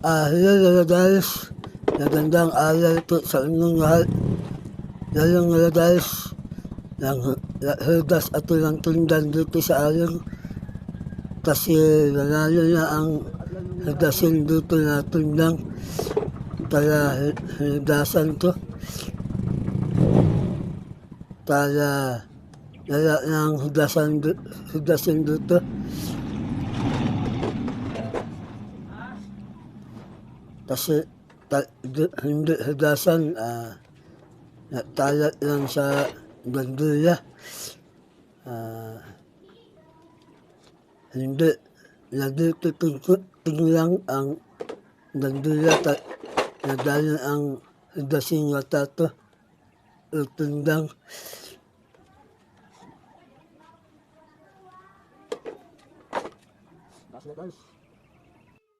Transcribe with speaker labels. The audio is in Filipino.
Speaker 1: Ah, hello, guys. Magandang araw po sa inyong lahat. Lalong hello guys. Ng Hildas at walang tundan dito sa amin. Kasi nanalo na ang Hildasin dito na tundang. Para Hildasan to. Para wala ng Hildasan, di- Hildasin dito. Kasi ta, di, hindi higasan, ah, natalat lang sa bandula. Ah, hindi, lagi lang ang bandula at nadala ang higasin watato. Utundang.
Speaker 2: Gas na guys.